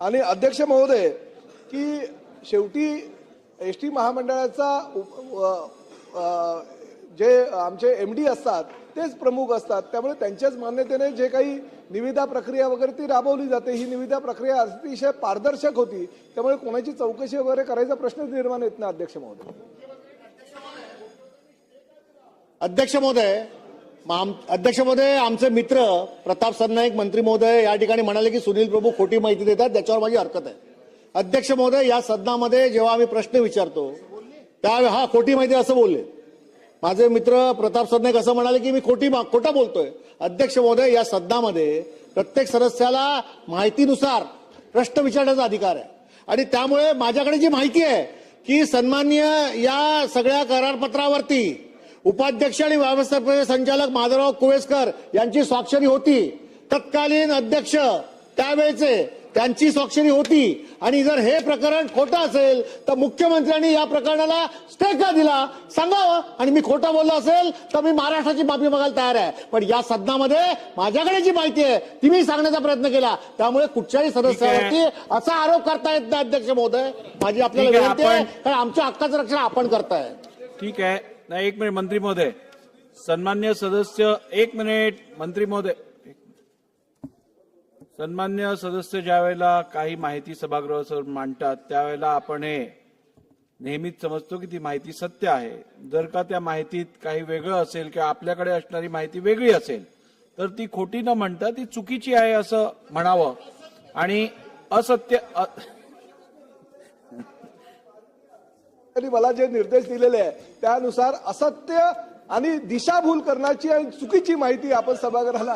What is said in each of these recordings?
आणि अध्यक्ष महोदय की शेवटी एस टी महामंडळाचा जे आमचे एम डी असतात तेच प्रमुख असतात. त्यामुळे त्यांच्याच मान्यतेने जे काही निविदा प्रक्रिया वगैरे ती राबवली जाते. ही निविदा प्रक्रिया अतिशय पारदर्शक होती. त्यामुळे कोणाची चौकशी वगैरे करायचा प्रश्नच निर्माण येत नाही अध्यक्ष महोदय. अध्यक्ष महोदय आम- अध्यक्ष महोदय आमचे मित्र प्रताप सरनाईक मंत्री महोदय या ठिकाणी म्हणाले की सुनील प्रभू खोटी माहिती देतात त्याच्यावर माझी हरकत आहे. अध्यक्ष महोदय या सदनामध्ये जेव्हा आम्ही प्रश्न विचारतो त्यावेळी हा खोटी माहिती असं बोलले. माझे मित्र प्रताप सरनाईक असं म्हणाले की मी खोटी मा- बोलतोय. अध्यक्ष महोदय या सदनामध्ये प्रत्येक सदस्याला माहितीनुसार प्रश्न विचारण्याचा अधिकार आहे. आणि त्यामुळे माझ्याकडे जी माहिती आहे की सन्माननीय या सगळ्या करारपत्रावरती उपाध्यक्ष आणि व्यवस्थापकीय संचालक माधवराव कुवेसकर यांची स्वाक्षरी होती. तत्कालीन अध्यक्ष त्यावेळेचे त्यांची स्वाक्षरी होती. आणि जर हे प्रकरण खोटं असेल तर मुख्यमंत्र्यांनी या प्रकरणाला स्टे का दिला. सांगावं. आणि मी खोटं बोललो असेल तर मी महाराष्ट्राची माफी मागायला तयार आहे. पण या सदनामध्ये माझ्याकडे जी माहिती आहे ती मी सांगण्याचा प्रयत्न केला. त्यामुळे कुठच्याही सदस्यावरती असा आरोप करता येत नाही अध्यक्ष महोदय. माझी आपल्याला विनंती आहे कारण आमच्या हक्काचं रक्षण आपण करताय. ठीक आहे. नाही एक मिनिट मंत्री महोदय. सन्मान्य सदस्य एक मिनिट मंत्री महोदय. सन्मान्य सदस्य ज्या वेळेला काही माहिती सभागृहासमोर मांडतात त्यावेळेला आपण हे नेहमीच समजतो की ती माहिती सत्य आहे. जर का त्या माहितीत काही वेगळं असेल किंवा आपल्याकडे असणारी माहिती वेगळी असेल तर ती खोटी न म्हणता ती चुकीची आहे असं म्हणावं. आणि असत्य त्यांनी मला जे निर्देश दिलेले आहे त्यानुसार असत्य आणि दिशाभूल करण्याची आणि चुकीची माहिती आपण सभागृहाला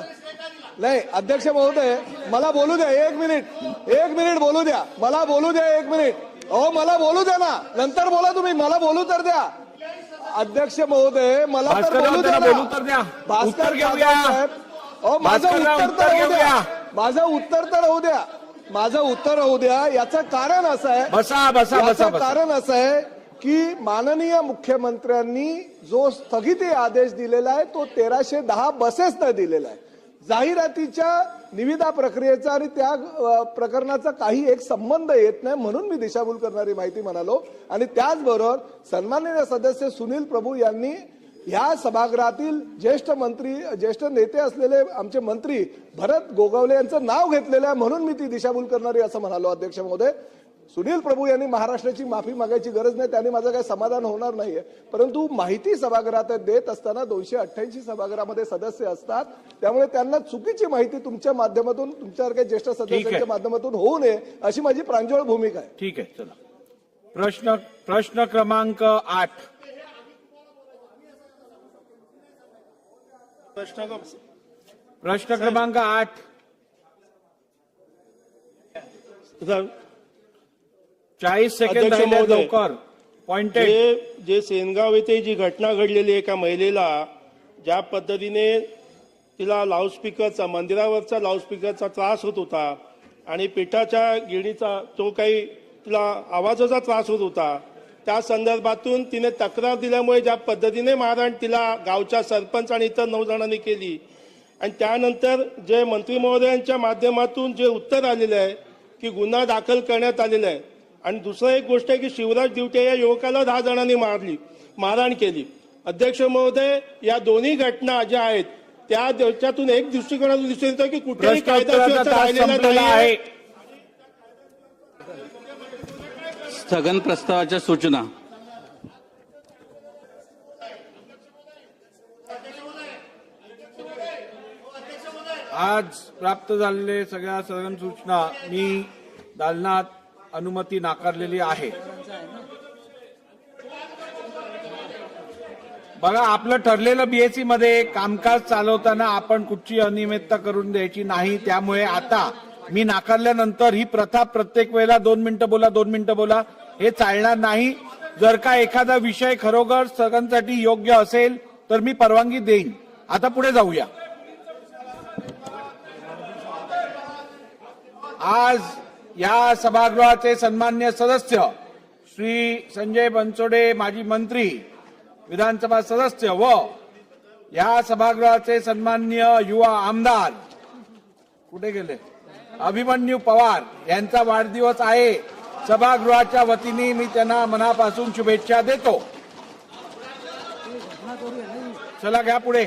नाही अध्यक्ष महोदय मला बोलू द्या एक मिनिट. एक मिनिट बोलू द्या. मला बोलू द्या एक मिनिट. अहो मला बोलू द्या ना. नंतर बोला तुम्ही. मला बोलू तर द्या. अध्यक्ष महोदय मला तर बोलू द्या त्यांना ना. बोलू तर द्या. भास्कर घेऊया. अहो माझं उत्तर तर होऊ द्या. माझं उत्तर तर होऊ द्या. माझं उत्तर होऊ द्या. याचं कारण असं आहे बसा बसा बसा याचं बसा. कारण असं आहे की माननीय मुख्यमंत्र्यांनी जो स्थगिती आदेश दिलेला आहे तो तेराशे दहा बसेसनं दिलेला आहे. जाहिरातीच्या निविदा प्रक्रियेचा आणि त्या प्रकरणाचा काही एक संबंध येत नाही म्हणून मी दिशाभूल करणारी माहिती म्हणालो. आणि त्याचबरोबर सन्माननीय सदस्य सुनील प्रभू यांनी ह्या सभागृहातील ज्येष्ठ मंत्री ज्येष्ठ नेते असलेले आमचे मंत्री भरत गोगावले यांचं नाव घेतलेलं आहे म्हणून मी ती दिशाभूल करणारी असं म्हणालो अध्यक्ष महोदय. सुनील प्रभू यांनी महाराष्ट्राची माफी मागायची गरज नाही त्यांनी माझं काही समाधान होणार नाहीये. परंतु माहिती सभागृहात देत असताना दोनशे अठ्ठ्याऐंशी सभागृहामध्ये सदस्य असतात. त्यामुळे त्यांना चुकीची माहिती तुमच्या माध्यमातून तुमच्यासारख्या ज्येष्ठ सदस्यांच्या माध्यमातून होऊ नये अशी माझी प्रांजळ भूमिका आहे. ठीक आहे चला. प्रश्न प्रश्न क्रमांक आठ. प्रश्न क्रमांक आठ. चाळीस राहिले महोदय. लवकर पॉइंटेड जे जे सेनगाव येथे जी घटना घडलेली एका महिलेला ज्या पद्धतीने तिला लाऊडस्पीकरचा मंदिरावरचा लाऊडस्पीकरचा त्रास होत होता आणि पिठाच्या गिरणीचा जो काही तिला आवाजाचा त्रास होत होता त्या संदर्भातून तिने तक्रार दिल्यामुळे ज्या पद्धतीने मारहाण तिला गावच्या सरपंच आणि इतर नऊ जणांनी केली आणि त्यानंतर जे मंत्री महोदयांच्या माध्यमातून जे उत्तर आलेलं आहे की गुन्हा दाखल करण्यात आलेला आहे आणि दुसरं एक गोष्ट आहे की शिवराज दिवटे या युवकाला दहा जणांनी मारली मारहाण केली. अध्यक्ष महोदय या दोन्ही घटना ज्या आहेत त्या त्याच्यातून एक दृष्टिकोनातून दिसून येतं की कुठेही कायदा स्थगन प्रस्तावाच्या सूचना. आज प्राप्त झालेले सगळ्या सदन सूचना मी दालनात अनुमती नाकारलेली आहे. बघा आपलं ठरलेलं बीएससी मध्ये कामकाज चालवताना आपण कुठची अनियमितता करून द्यायची नाही त्यामुळे आता मी नाकारल्यानंतर ही प्रथा प्रत्येक वेळेला दोन मिनिटं बोला दोन मिनिटं बोला हे चालणार नाही. जर का एखादा विषय खरोखर सगळ्यांसाठी योग्य असेल तर मी परवानगी देईन. आता पुढे जाऊया. आज या सभागृहाचे सन्मान्य सदस्य श्री संजय बनसोडे माजी मंत्री विधानसभा सदस्य व या सभागृहाचे सन्मान्य युवा आमदार कुठे गेले? अभिमन्यू पवार यांचा वाढदिवस आहे. सभागृहाच्या वतीने मी त्यांना मनापासून शुभेच्छा देतो. चला घ्या पुढे.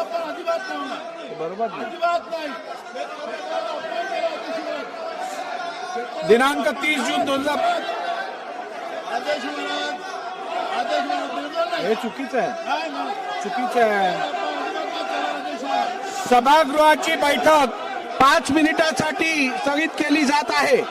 बरोबर दिनांक तीस जून दोन हजार हे चुकीचं आहे. चुकीचं आहे. सभागृहाची बैठक पाच मिनिटासाठी स्थगित केली जात आहे.